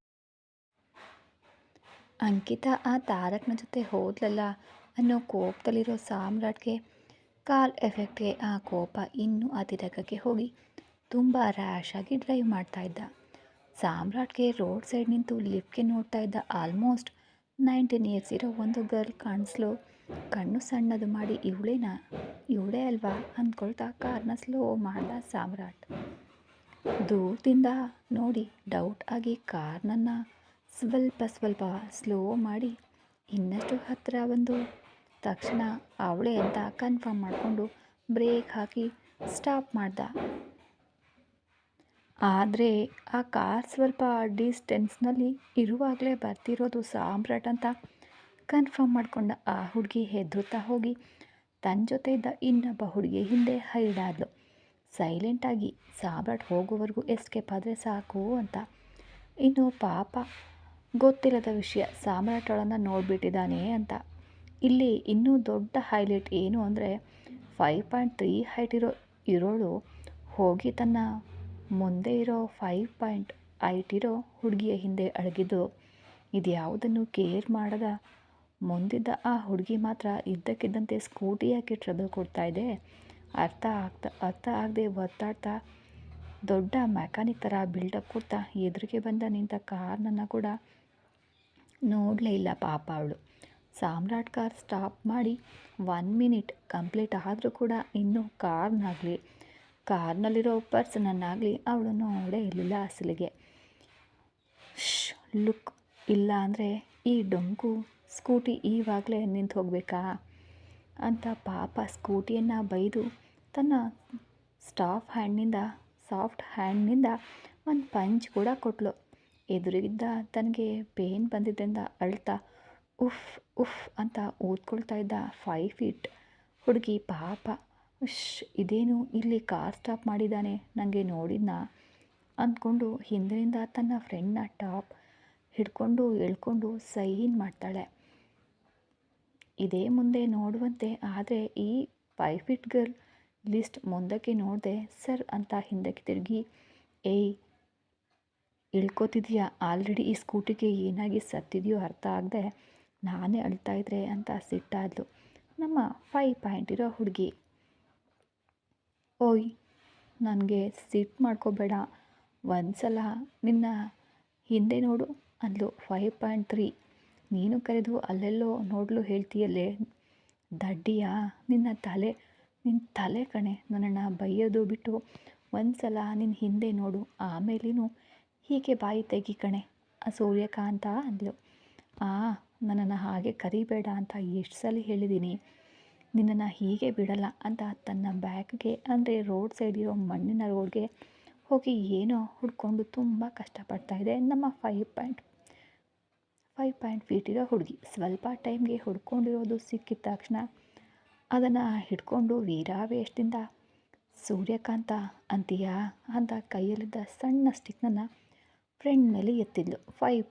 ಅಂಕಿತಾ ಆ ತಾರಕ್ನ ಜೊತೆ ಹೋದ್ಲಲ್ಲ ಅನ್ನೋ ಕೋಪದಲ್ಲಿರೋ ಸಾಮ್ರಾಟ್ಗೆ ಕಾಲ್ ಎಫೆಕ್ಟ್ಗೆ ಆ ಕೋಪ ಇನ್ನೂ ಅತಿರೇಕಕ್ಕೆ ಹೋಗಿ ತುಂಬ ರ್ಯಾಶಾಗಿ ಡ್ರೈವ್ ಮಾಡ್ತಾ ಇದ್ದ. ಸಾಮ್ರಾಟ್ಗೆ ರೋಡ್ ಸೈಡ್ ನಿಂತು ಲಿಫ್ಟ್ಗೆ ನೋಡ್ತಾ ಇದ್ದ ಆಲ್ಮೋಸ್ಟ್ ನೈನ್ಟೀನ್ ಇಯರ್ಸ್ ಇರೋ ಒಂದು ಗರ್ಲ್ ಕಾಣಿಸ್ಲು. ಕಣ್ಣು ಸಣ್ಣದು ಮಾಡಿ ಇವಳೇನಾ? ಇವಳೇ ಅಲ್ವಾ? ಅಂದ್ಕೊಳ್ತಾ ಕಾರ್ನ ಸ್ಲೋ ಮಾಡ್ದ ಸಾಮ್ರಾಟ್ ದೂರದಿಂದ ನೋಡಿ ಡೌಟ್ ಆಗಿ ಕಾರ್ನನ್ನ ಸ್ವಲ್ಪ ಸ್ವಲ್ಪ ಸ್ಲೋ ಮಾಡಿ ಇನ್ನಷ್ಟು ಹತ್ತಿರ ಬಂದು. ತಕ್ಷಣ ಅವಳೇ ಅಂತ ಕನ್ಫರ್ಮ್ ಮಾಡಿಕೊಂಡು ಬ್ರೇಕ್ ಹಾಕಿ ಸ್ಟಾಪ್ ಮಾಡ್ದ. ಆದರೆ ಆ ಕಾರ್ ಸ್ವಲ್ಪ ಡಿಸ್ಟೆನ್ಸ್ನಲ್ಲಿ ಇರುವಾಗಲೇ ಬರ್ತಿರೋದು ಸಾಮ್ರಾಟ್ ಅಂತ ಕನ್ಫರ್ಮ್ ಮಾಡಿಕೊಂಡ ಆ ಹುಡುಗಿ ಹೆದರುತ್ತಾ ಹೋಗಿ ತನ್ನ ಜೊತೆ ಇದ್ದ ಇನ್ನೊಬ್ಬ ಹುಡುಗಿ ಹಿಂದೆ ಹೈಡಾದ್ಲು. ಸೈಲೆಂಟಾಗಿ ಸಾಮ್ರಾಟ್ ಹೋಗೋವರೆಗೂ ಎಸ್ಕೇಪ್ ಆದರೆ ಸಾಕು ಅಂತ. ಇನ್ನು ಪಾಪ ಗೊತ್ತಿಲ್ಲದ ವಿಷಯ, ಸಾಮ್ರಾಟ್ ಅವಳನ್ನು ನೋಡಿಬಿಟ್ಟಿದ್ದಾನೆ ಅಂತ. ಇಲ್ಲಿ ಇನ್ನೂ ದೊಡ್ಡ ಹೈಲೈಟ್ ಏನು ಅಂದರೆ ಫೈವ್ ಪಾಯಿಂಟ್ ತ್ರೀ ಹೈಟ್ ಇರೋ, ಇರೋಳು ಹೋಗಿ ತನ್ನ ಮುಂದೆ ಇರೋ ಫೈವ್ ಪಾಯಿಂಟ್ ಐಟಿರೋ ಹುಡುಗಿಯ ಹಿಂದೆ ಅಡಗಿದ್ದು ಇದು ಯಾವುದನ್ನು ಕೇರ್ ಮಾಡದ? ಮುಂದಿದ್ದ ಆ ಹುಡುಗಿ ಮಾತ್ರ ಇದ್ದಕ್ಕಿದ್ದಂತೆ ಸ್ಕೂಟಿ ಯಾಕೆ ಟ್ರಬಲ್ ಕೊಡ್ತಾ ಇದೆ. ಅರ್ಥ ಆಗ್ತಾ, ಅರ್ಥ ಆಗದೆ ಒತ್ತಾಡ್ತಾ ದೊಡ್ಡ ಮೆಕ್ಯಾನಿಕ್ ಥರ ಬಿಲ್ಡಪ್ ಕೊಡ್ತಾ ಎದುರಿಗೆ ಬಂದ ನಿಂತ ಕಾರ್ನನ್ನು ಕೂಡ ನೋಡಲೇ ಇಲ್ಲ ಪಾಪ ಅವಳು. ಸಾಮ್ರಾಟ್ ಕಾರ್ ಸ್ಟಾಪ್ ಮಾಡಿ ಒನ್ ಮಿನಿಟ್ ಕಂಪ್ಲೀಟ್ ಆದರೂ ಕೂಡ ಇನ್ನೂ ಕಾರ್ನಾಗಲಿ. ಕಾರ್ನಲ್ಲಿರೋ ಪರ್ಸನನ್ನಾಗಲಿ ಅವಳು ನೋಡೇ ಇರಲಿಲ್ಲ ಅಸಲಿಗೆ. ಶ್ ಲುಕ್ ಇಲ್ಲ ಅಂದರೆ ಈ ಡೊಂಕು ಸ್ಕೂಟಿ ಈವಾಗಲೇ ನಿಂತು ಹೋಗಬೇಕಾ? ಅಂತ ಪಾಪ ಸ್ಕೂಟಿಯನ್ನು ಬೈದು ತನ್ನ ಸ್ಟಾಫ್ ಹ್ಯಾಂಡ್ನಿಂದ, ಸಾಫ್ಟ್ ಹ್ಯಾಂಡ್ನಿಂದ ಒಂದು ಪಂಚ್ ಕೂಡ ಕೊಟ್ಲು. ಎದುರಿಗಿದ್ದ ತನಗೆ ಪೇನ್ ಬಂದಿದ್ದರಿಂದ ಅಳ್ತಾ ಉಫ್ ಉಫ್ ಅಂತ ಓದ್ಕೊಳ್ತಾ ಇದ್ದ ಫೈವ್ ಫೀಟ್ ಹುಡುಗಿ ಪಾಪ. ಶ್ ಇದೇನು ಇಲ್ಲಿ ಕಾರ್ ಸ್ಟಾಪ್ ಮಾಡಿದ್ದಾನೆ? ನನಗೆ ನೋಡಿದ್ನ. ಅಂದ್ಕೊಂಡು ಹಿಂದಿನಿಂದ ತನ್ನ ಫ್ರೆಂಡ್ನ ಟಾಪ್ ಹಿಡ್ಕೊಂಡು ಎಳ್ಕೊಂಡು ಸೈನ್ ಮಾಡ್ತಾಳೆ. ಇದೇ ಮುಂದೆ ನೋಡುವಂತೆ, ಆದರೆ ಈ ಫೈವ್ ಫಿಟ್ ಗರ್ಲ್ ಲಿಸ್ಟ್ ಮುಂದಕ್ಕೆ ನೋಡಿದೆ, ಸರ್ ಅಂತ ಹಿಂದಕ್ಕೆ ತಿರುಗಿ, ಏಯ್, ಇಳ್ಕೋತಿದೆಯಾ? ಆಲ್ರೆಡಿ ಈ ಸ್ಕೂಟಿಗೆ ಏನಾಗಿ ಸತ್ತಿದೆಯೋ ಅರ್ಥ ಆಗದೆ, ನಾನೇ ಅಳ್ತಾ ಇದ್ರೆ ಅಂತ ಸಿಟ್ಟಾದ್ಲು. ನಮ್ಮ ಫೈವ್ ಪಾಯಿಂಟ್ ಇರೋ ಹುಡುಗಿ. ಓಯ್, ನನಗೆ ಸಿಟ್ಟು ಮಾಡ್ಕೋಬೇಡ. ಒಂದು ಸಲ ನಿನ್ನ ಹಿಂದೆ ನೋಡು. ಅಂದ್ಲು ಫೈವ್ ಪಾಯಿಂಟ್ ತ್ರೀ. ನೀನು ಕರೆದು ಅಲ್ಲೆಲ್ಲೋ ನೋಡಲು ಹೇಳ್ತೀಯಲ್ಲೇ. ದಡ್ಡಿಯಾ, ನಿನ್ನ ತಲೆ ನಿನ್ನ ತಲೆ ಕಣೆ. ನನ್ನನ್ನು ಬೈಯೋದು ಬಿಟ್ಟು ಒಂದು ಸಲ ನಿನ್ನ ಹಿಂದೆ ನೋಡು. ಆಮೇಲೇನು ಹೀಗೆ ಬಾಯಿ ತೆಗಿ ಕಣೆ. ಆ ಸೂರ್ಯಕಾಂತ ಅಂದಳು ಆ, ನನ್ನನ್ನು ಹಾಗೆ ಕರಿಬೇಡ ಅಂತ ಎಷ್ಟು ಸಲ ಹೇಳಿದ್ದೀನಿ ನಿನ್ನನ್ನು ಹೀಗೆ ಬಿಡಲ್ಲ ಅಂತ ತನ್ನ ಬ್ಯಾಗ್ಗೆ, ಅಂದರೆ ರೋಡ್ ಸೈಡ್ ಇರೋ ಮಣ್ಣಿನ ರೋಡ್ಗೆ ಹೋಗಿ ಏನೋ ಹುಡ್ಕೊಂಡು ತುಂಬ ಕಷ್ಟಪಡ್ತಾ ಇದೆ ನಮ್ಮ five point five point feet ಇರೋ ಹುಡುಗಿ. ಸ್ವಲ್ಪ ಟೈಮ್ಗೆ ಹುಡ್ಕೊಂಡಿರೋದು ಸಿಕ್ಕಿದ ತಕ್ಷಣ ಅದನ್ನು ಹಿಡ್ಕೊಂಡು ವೀರಾವೇಶದಿಂದ ಸೂರ್ಯಕಾಂತ ಅಂತೀಯಾ ಅಂತ ಕೈಯಲ್ಲಿದ್ದ ಸಣ್ಣ ಸ್ಟಿಕ್ನನ್ನು ಫ್ರೆಂಡ್ ಮೇಲೆ ಎತ್ತಿದ್ಲು ಫೈವ್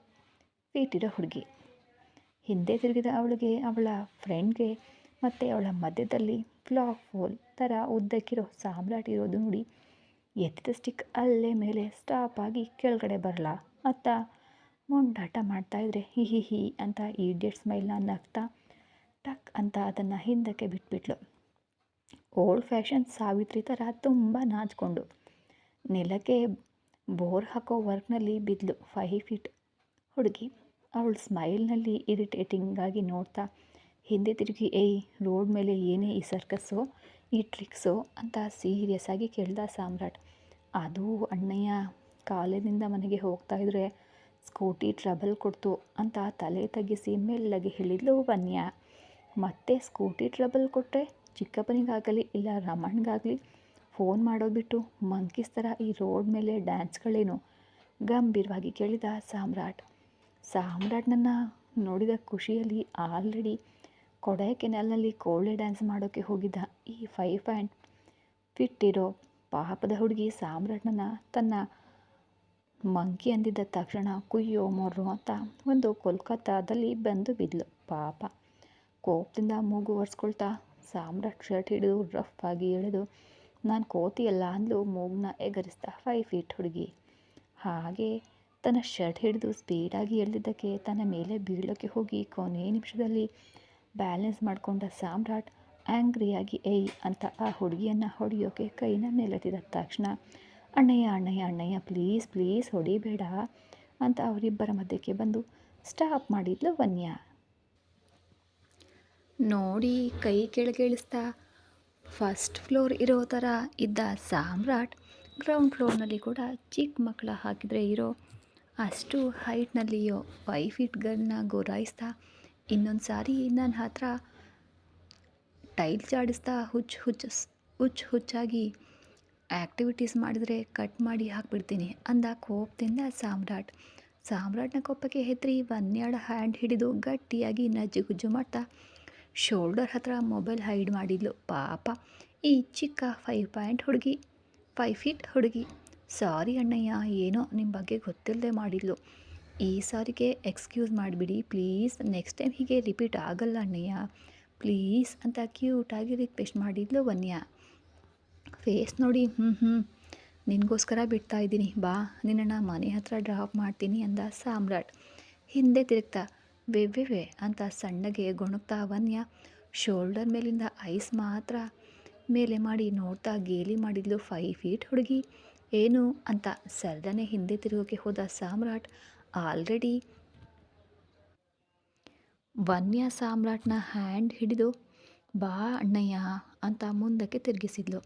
ಫೀಟ್ ಇರೋ ಹುಡುಗಿ. ಹಿಂದೆ ತಿರುಗಿದ ಅವಳಿಗೆ, ಅವಳ ಫ್ರೆಂಡ್ಗೆ ಮತ್ತು ಅವಳ ಮಧ್ಯದಲ್ಲಿ ಫ್ಲಾಕ್ ಹೋಲ್ ಥರ ಉದ್ದಕ್ಕಿರೋ ಸಾಮ್ರಾಟ್ ಇರೋದು ನೋಡಿ ಎತ್ತಿದ ಸ್ಟಿಕ್ ಅಲ್ಲೇ ಮೇಲೆ ಸ್ಟಾಪ್ ಆಗಿ ಕೆಳಗಡೆ ಬರಲ್ಲ ಅತ್ತ, ಮೊಂಡಾಟ ಮಾಡ್ತಾಯಿದ್ರೆ ಹಿ ಹಿ ಹಿ ಅಂತ ಈಡಿಯಟ್ ಸ್ಮೈಲ್ನ ನಗ್ತಾ ಟಕ್ ಅಂತ ಅದನ್ನು ಹಿಂದಕ್ಕೆ ಬಿಟ್ಬಿಟ್ಲು. ಓಲ್ಡ್ ಫ್ಯಾಷನ್ ಸಾವಿತ್ರಿ ಥರ ತುಂಬ ನಾಚಿಕೊಂಡು ನೆಲಕ್ಕೆ ಬೋರ್ ಹಾಕೋ ವರ್ಕ್ನಲ್ಲಿ ಬಿದ್ಲು. ಫೈವ್ ಫೀಟ್ ಹುಡುಗಿ ಅವಳು ಸ್ಮೈಲ್ನಲ್ಲಿ ಇರಿಟೇಟಿಂಗಾಗಿ ನೋಡ್ತಾ ಹಿಂದೆ ತಿರುಗಿ, ಏಯ್, ರೋಡ್ ಮೇಲೆ ಏನೇ ಈ ಸರ್ಕಸ್ಸು ಈ ಟ್ರಿಕ್ಸು ಅಂತ ಸೀರಿಯಸ್ ಆಗಿ ಕೇಳ್ದ ಸಾಮ್ರಾಟ್. ಅದು ಅಣ್ಣಯ್ಯ ಕಾಲೇಜಿಂದ ಮನೆಗೆ ಹೋಗ್ತಾ ಇದ್ರೆ ಸ್ಕೂಟಿ ಟ್ರಬಲ್ ಕೊಡ್ತು ಅಂತ ತಲೆ ತಗ್ಗಿಸಿ ಮೆಲ್ಲಗೆ ಹೇಳಿದ್ಲು ವನ್ಯ. ಮತ್ತೆ ಸ್ಕೂಟಿ ಟ್ರಬಲ್ ಕೊಟ್ಟರೆ ಚಿಕ್ಕಪ್ಪನಿಗಾಗಲಿ ಇಲ್ಲ ರಮಣ್ಗಾಗಲಿ ಫೋನ್ ಮಾಡೋದು ಬಿಟ್ಟು ಮಂಕೀಸ್ ಥರ ಈ ರೋಡ್ ಮೇಲೆ ಡ್ಯಾನ್ಸ್ಗಳೇನು ಗಂಭೀರವಾಗಿ ಕೇಳಿದ ಸಾಮ್ರಾಟ್. ಸಾಮ್ರಾಟ್ನನ್ನು ನೋಡಿದ ಖುಷಿಯಲ್ಲಿ ಆಲ್ರೆಡಿ ಕೊಡೈಕೆನಾಲ್ನಲ್ಲಿ ಕೋಳಿ ಡ್ಯಾನ್ಸ್ ಮಾಡೋಕ್ಕೆ ಹೋಗಿದ್ದ ಈ ಫೈವ್ ಪಾಯಿಂಟ್ ಫಿಟ್ ಇರೋ ಪಾಪದ ಹುಡುಗಿ ಸಾಮ್ರಾಟ್ನ ತನ್ನ ಮಂಕಿ ಅಂದಿದ್ದ ತಕ್ಷಣ ಕುಯ್ಯೋ ಮೊರ್ರು ಅಂತ ಒಂದು ಕೋಲ್ಕತ್ತಾದಲ್ಲಿ ಬಂದು ಬಿದ್ಲು. ಪಾಪ. ಕೋಪದಿಂದ ಮೂಗು ಒರೆಸ್ಕೊಳ್ತಾ ಸಾಮ್ರಾಟ್ ಶರ್ಟ್ ಹಿಡಿದು ರಫ್ ಆಗಿ ಎಳೆದು, ನಾನು ಕೋತಿಯಲ್ಲ ಅಂದ್ಲು ಮೂಗ್ನ ಎಗರಿಸ್ತಾ ಫೈವ್ ಫೀಟ್ ಹುಡುಗಿ. ಹಾಗೆ ತನ್ನ ಶರ್ಟ್ ಹಿಡಿದು ಸ್ಪೀಡಾಗಿ ಎಳೆದಿದ್ದಕ್ಕೆ ತನ್ನ ಮೇಲೆ ಬೀಳೋಕ್ಕೆ ಹೋಗಿ ಕೊನೆ ನಿಮಿಷದಲ್ಲಿ ಬ್ಯಾಲೆನ್ಸ್ ಮಾಡಿಕೊಂಡ ಸಾಮ್ರಾಟ್ ಆ್ಯಂಗ್ರಿಯಾಗಿ ಏಯ್, ಅಂತ ಆ ಹುಡುಗಿಯನ್ನು ಹೊಡೆಯೋಕೆ ಕೈನ ಮೇಲೆತ್ತಿದ ತಕ್ಷಣ, ಅಣ್ಣಯ್ಯ ಅಣ್ಣಯ್ಯ ಅಣ್ಣಯ್ಯ ಪ್ಲೀಸ್ ಪ್ಲೀಸ್ ಹೊಡಿಬೇಡ ಅಂತ ಅವರಿಬ್ಬರ ಮಧ್ಯಕ್ಕೆ ಬಂದು ಸ್ಟಾಪ್ ಮಾಡಿದ್ಲು ವನ್ಯ. ನೋಡಿ ಕೈ ಕೆಳಗಿಳಿಸ್ತಾ ಫಸ್ಟ್ ಫ್ಲೋರ್ ಇರೋ ಥರ ಇದ್ದ ಸಾಮ್ರಾಟ್ ಗ್ರೌಂಡ್ ಫ್ಲೋರ್ನಲ್ಲಿ ಕೂಡ ಚಿಕ್ಕ ಮಕ್ಕಳ ಹಾಕಿದರೆ ಇರೋ ಅಷ್ಟು ಹೈಟ್ನಲ್ಲಿಯೋ ಫೈವ್ ಫೀಟ್ ಗನ್ನ ಗುರಾಯಿಸ್ತಾ ಇನ್ನೊಂದು ಸಾರಿ ನನ್ನ ಹತ್ರ ಟೈಲ್ ಜಾಡಿಸ್ತಾ ಹುಚ್ಚು ಹುಚ್ಚು ಹುಚ್ಚು ಹುಚ್ಚಾಗಿ ಆ್ಯಕ್ಟಿವಿಟೀಸ್ ಮಾಡಿದರೆ ಕಟ್ ಮಾಡಿ ಹಾಕ್ಬಿಡ್ತೀನಿ ಅಂದ ಕೋಪದಿಂದ ಸಾಮ್ರಾಟ್. ಸಾಮ್ರಾಟ್ನ ಕೋಪಕ್ಕೆ ಹೆದ್ರಿ ಒಂದೆರಡು ಹ್ಯಾಂಡ್ ಹಿಡಿದು ಗಟ್ಟಿಯಾಗಿ ನಜ್ಜುಗುಜ್ಜು ಮಾಡ್ತಾ ಶೋಲ್ಡರ್ ಹತ್ರ ಮೊಬೈಲ್ ಹೈಡ್ ಮಾಡಿದ್ಲು. ಪಾಪ, ಈ ಚಿಕ್ಕ ಫೈವ್ ಪಾಯಿಂಟ್ ಹುಡುಗಿ, ಫೈವ್ ಫೀಟ್ ಹುಡುಗಿ. ಸಾರಿ ಅಣ್ಣಯ್ಯ, ಏನೋ ನಿಮ್ಮ ಬಗ್ಗೆ ಗೊತ್ತಿಲ್ಲದೆ ಮಾಡಿದ್ಲು. ಈ ಸಾರಿಗೆ ಎಕ್ಸ್ಕ್ಯೂಸ್ ಮಾಡಿಬಿಡಿ, ಪ್ಲೀಸ್. ನೆಕ್ಸ್ಟ್ ಟೈಮ್ ಹೀಗೆ ರಿಪೀಟ್ ಆಗಲ್ಲ ಅಣ್ಣಯ್ಯ. ಪ್ಲೀಸ್ ಅಂತ ಕ್ಯೂಟಾಗಿ ರಿಕ್ವೆಸ್ಟ್ ಮಾಡಿದ್ಲು ವನ್ಯ. ಫೇಸ್ ನೋಡಿ ಹ್ಞೂ ಹ್ಞೂ ನಿನಗೋಸ್ಕರ ಬಿಡ್ತಾ ಇದ್ದೀನಿ. ಬಾ, ನಿನ್ನನ್ನು ಮನೆ ಹತ್ರ ಡ್ರಾಪ್ ಮಾಡ್ತೀನಿ ಅಂದ ಸಾಮ್ರಾಟ್. ಹಿಂದೆ ತಿರುಗ್ತಾ ವೆವ್ವೆವೆ ಅಂತ ಸಣ್ಣಗೆ ಗೊಣಗ್ತಾ ವನ್ಯ ಶೋಲ್ಡರ್ ಮೇಲಿಂದ ಐಸ್ ಮಾತ್ರ ಮೇಲೆ ಮಾಡಿ ನೋಡ್ತಾ ಗೇಲಿ ಮಾಡಿದ್ಲು ಫೈವ್ ಫೀಟ್ ಹುಡುಗಿ. ಏನು? ಅಂತ ಸರ್ದನೆ ಹಿಂದೆ ತಿರುಗೋಕೆ ಹೋದ ಸಾಮ್ರಾಟ್ ಆಲ್ರೆಡಿ ವನ್ಯ ಸಾಮ್ರಾಟ್ನ ಹ್ಯಾಂಡ್ ಹಿಡಿದು ಬಾ ಅಣ್ಣಯ್ಯ ಅಂತ ಮುಂದಕ್ಕೆ ತಿರುಗಿಸಿದ್ಲು.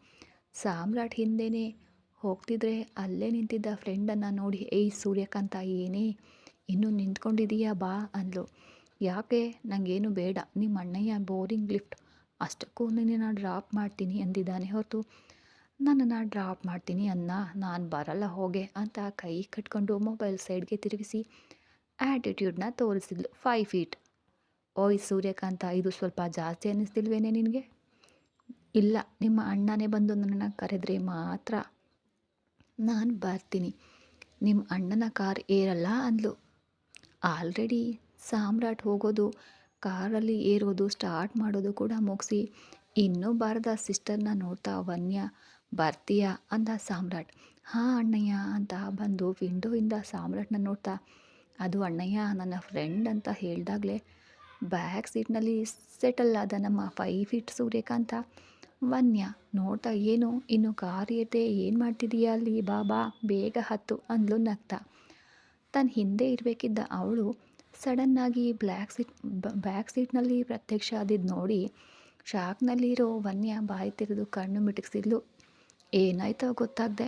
ಸಾಮ್ರಾಟ್ ಹಿಂದೆನೇ ಹೋಗ್ತಿದ್ರೆ ಅಲ್ಲೇ ನಿಂತಿದ್ದ ಫ್ರೆಂಡನ್ನು ನೋಡಿ, ಏಯ್ ಸೂರ್ಯಕಾಂತ, ಏನೇ? ಇನ್ನೂ ನಿಂತ್ಕೊಂಡಿದೀಯಾ ಬಾ ಅಂದ್ಲು. ಯಾಕೆ? ನನಗೇನು ಬೇಡ. ನಿಮ್ಮ ಅಣ್ಣಯ್ಯ ಬೋರಿಂಗ್ ಲಿಫ್ಟ್. ಅಷ್ಟಕ್ಕೂ ನಿನ್ನನ್ನು ಡ್ರಾಪ್ ಮಾಡ್ತೀನಿ ಅಂದಿದ್ದಾನೆ ಹೊರತು. ನನ್ನನ್ನು ಡ್ರಾಪ್ ಮಾಡ್ತೀನಿ ಅನ್ನ. ನಾನು ಬರಲ್ಲ ಹೋಗೆ ಅಂತ ಕೈ ಕಟ್ಕೊಂಡು ಮೊಬೈಲ್ ಸೈಡ್ಗೆ ತಿರುಗಿಸಿ ಆ್ಯಟಿಟ್ಯೂಡ್ನ ತೋರಿಸಿದ್ಲು. ಫೈವ್ ಫೀಟ್ ಓಯ್ ಸೂರ್ಯಕಾಂತ, ಇದು ಸ್ವಲ್ಪ ಜಾಸ್ತಿ ಅನ್ನಿಸ್ತಿಲ್ವೇನೆ ನಿನಗೆ? ಇಲ್ಲ, ನಿಮ್ಮ ಅಣ್ಣನೇ ಬಂದು ನನ್ನನ್ನು ಕರೆದ್ರೆ ಮಾತ್ರ ನಾನು ಬರ್ತೀನಿ. ನಿಮ್ಮ ಅಣ್ಣನ ಕಾರ್ ಏರಲ್ಲ ಅಂದ್ಲು. ಆಲ್ರೆಡಿ ಸಾಮ್ರಾಟ್ ಹೋಗೋದು, ಕಾರಲ್ಲಿ ಏರೋದು ಸ್ಟಾರ್ಟ್ ಮಾಡೋದು ಕೂಡ ಮುಗಿಸಿ ಇನ್ನೂ ಬಾರದ ಸಿಸ್ಟರ್ನ ನೋಡ್ತಾ ವನ್ಯ ಬರ್ತೀಯಾ ಅಂದ ಸಾಮ್ರಾಟ್. ಹಾಂ ಅಣ್ಣಯ್ಯ ಅಂತ ಬಂದು ವಿಂಡೋಯಿಂದ ಸಾಮ್ರಾಟ್ನ ನೋಡ್ತಾ, ಅದು ಅಣ್ಣಯ್ಯ ನನ್ನ ಫ್ರೆಂಡ್ ಅಂತ ಹೇಳಿದಾಗಲೇ ಬ್ಯಾಕ್ ಸೀಟ್ನಲ್ಲಿ ಸೆಟಲ್ ಆದ ನಮ್ಮ ಫೈವ್ ಫೀಟ್ ಸೂರ್ಯಕಾಂತ, ವನ್ಯ, ನೋಡ್ತಾ ಏನು? ಇನ್ನು ಕಾರ್ ಏರ್ದೆ ಏನು ಮಾಡ್ತಿದೀಯಾ ಅಲ್ಲಿ ಬಾಬಾ? ಬೇಗ ಹತ್ತು, ಅಂದ್ಲು ನಗ್ತ. ತನ್ನ ಹಿಂದೆ ಇರಬೇಕಿದ್ದ ಅವಳು ಸಡನ್ನಾಗಿ ಬ್ಲ್ಯಾಕ್ ಸೀಟ್ ಬ್ಯಾಕ್ ಸೀಟ್ನಲ್ಲಿ ಪ್ರತ್ಯಕ್ಷ ಆದಿದ್ದು ನೋಡಿ ಶಾಕ್ನಲ್ಲಿರೋ ವನ್ಯ ಬಾಯಿ ತೆರೆದು ಕಣ್ಣು ಮಿಟುಕಿಸಿದ್ಲು. ಏನಾಯ್ತೋ ಗೊತ್ತಾಗದೆ.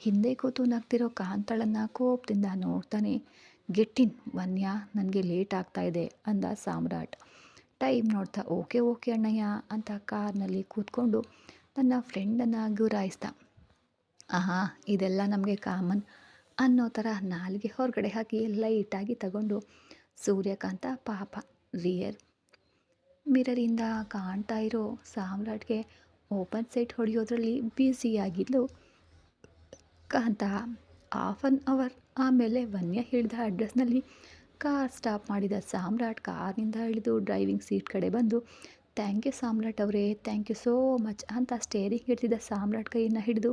ಹಿಂದೆ ಕೂತು ನಗ್ತಿರೋ ಕಾಂತಾಳನ್ನು ಕೋಪದಿಂದ ನೋಡ್ತಾನೆ, ಗೆಟ್ಟಿನ್ ವನ್ಯ, ನನಗೆ ಲೇಟ್ ಆಗ್ತಾ ಇದೆ, ಅಂದ ಸಾಮ್ರಾಟ್. ಟೈಮ್ ನೋಡ್ತಾ ಓಕೆ ಓಕೆ ಅಣ್ಣಯ್ಯ, ಅಂತ ಕಾರ್ನಲ್ಲಿ ಕೂತ್ಕೊಂಡು ತನ್ನ ಫ್ರೆಂಡನ್ನು ಗುರಾಯಿಸ್ದ. ಆಹಾ, ಇದೆಲ್ಲ ನಮಗೆ ಕಾಮನ್, ಅನ್ನೋ ಥರ ನಾಲಿಗೆ ಹೊರಗಡೆ ಹಾಕಿ ಲೈಟಾಗಿ ತಗೊಂಡು ಸೂರ್ಯಕಾಂತ ಪಾಪ, ರಿಯರ್ ಮಿರರಿಂದ ಕಾಣ್ತಾ ಇರೋ ಸಾಮ್ರಾಟ್ಗೆ ಓಪನ್ ಸೈಟ್ ಹೊಡೆಯೋದ್ರಲ್ಲಿ ಬ್ಯುಸಿಯಾಗಿದ್ದು ಕಾಂತ ಆಫ್ ಆನ್ ಅವರ್ ಆಮೇಲೆ ವನ್ಯ ಹೇಳಿದ ಅಡ್ರೆಸ್ನಲ್ಲಿ ಕಾರ್ ಸ್ಟಾಪ್ ಮಾಡಿದ ಸಾಮ್ರಾಟ್ ಕಾರ್ನಿಂದ ಇಳಿದು ಡ್ರೈವಿಂಗ್ ಸೀಟ್ ಕಡೆ ಬಂದು, ಥ್ಯಾಂಕ್ ಯು ಸಾಮ್ರಾಟ್ ಅವರೇ, ಥ್ಯಾಂಕ್ ಯು ಸೋ ಮಚ್ ಅಂತ ಸ್ಟೇರಿಂಗ್ ಹಿಡ್ತಿದ್ದ ಸಾಮ್ರಾಟ್ ಕೈಯನ್ನು ಹಿಡಿದು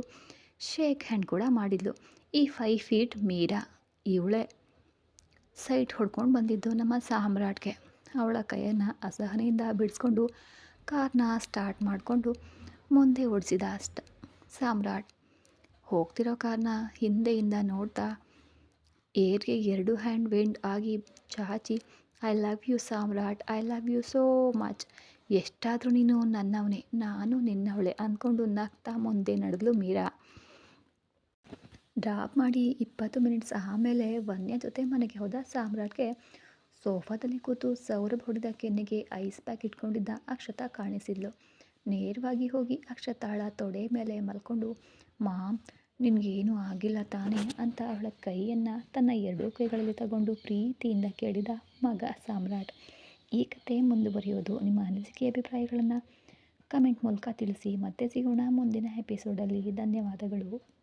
ಶೇಕ್ ಹ್ಯಾಂಡ್ ಕೂಡ ಮಾಡಿದ್ಲು. ಈ ಫೈ ಫೀಟ್ ಮೀರಾ, ಇವಳೆ ಸೈಟ್ ಹೊಡ್ಕೊಂಡು ಬಂದಿದ್ದು ನಮ್ಮ ಸಾಮ್ರಾಟ್ಗೆ. ಅವಳ ಕೈಯನ್ನು ಅಸಹನೆಯಿಂದ ಬಿಡಿಸ್ಕೊಂಡು, ಕಾರ್ನ ಸ್ಟಾರ್ಟ್ ಮಾಡಿಕೊಂಡು ಮುಂದೆ ಓಡಿಸಿದ ಅಷ್ಟ ಸಾಮ್ರಾಟ್. ಹೋಗ್ತಿರೋ ಕಾರ್ನ ಹಿಂದೆಯಿಂದ ನೋಡ್ತಾ ಏರ್ಗೆ ಎರಡು ಹ್ಯಾಂಡ್ ವೆಂಡ್ ಆಗಿ, ಚಾಚಿ I love you Samrat I love you so much ಎಷ್ಟಾದರೂ ನೀನು ನನ್ನವನೇ, ನಾನು ನಿನ್ನವಳೆ ಅಂದ್ಕೊಂಡು ನಗ್ತಾ ಮುಂದೆ ನಡೆದ್ಲು ಮೀರಾ. ಡ್ರಾಪ್ ಮಾಡಿ ಇಪ್ಪತ್ತು ಮಿನಿಟ್ಸ್ ಆಮೇಲೆ ವನ್ಯ ಜೊತೆ ಮನೆಗೆ ಹೋದ ಸಾಮ್ರಾಟ್ಗೆ ಸೋಫಾದಲ್ಲಿ ಕೂತು ಸೌರಭ್ ಹೊಡೆದ ಕೆನ್ನೆಗೆ ಐಸ್ ಪ್ಯಾಕ್ ಇಟ್ಕೊಂಡಿದ್ದ ಅಕ್ಷತಾ ಕಾಣಿಸಿದ್ಲು. ನೇರವಾಗಿ ಹೋಗಿ ಅಕ್ಷತಾಳ ತೊಡೆ ಮೇಲೆ ಮಲ್ಕೊಂಡು ಮಾಮ್ ನಿನಗೇನೂ ಆಗಿಲ್ಲ ತಾನೇ ಅಂತ ಅವಳ ಕೈಯನ್ನು ತನ್ನ ಎರಡೂ ಕೈಗಳಲ್ಲಿ ತಗೊಂಡು ಪ್ರೀತಿಯಿಂದ ಕೇಳಿದ ಮಗ ಸಾಮ್ರಾಟ್. ಈ ಕತೆ ಮುಂದುವರಿಯೋದು ನಿಮ್ಮ ಅನಿಸಿಕೆ ಅಭಿಪ್ರಾಯಗಳನ್ನು ಕಮೆಂಟ್ ಮೂಲಕ ತಿಳಿಸಿ. ಮತ್ತೆ ಸಿಗೋಣ ಮುಂದಿನ ಎಪಿಸೋಡಲ್ಲಿ ಧನ್ಯವಾದಗಳು.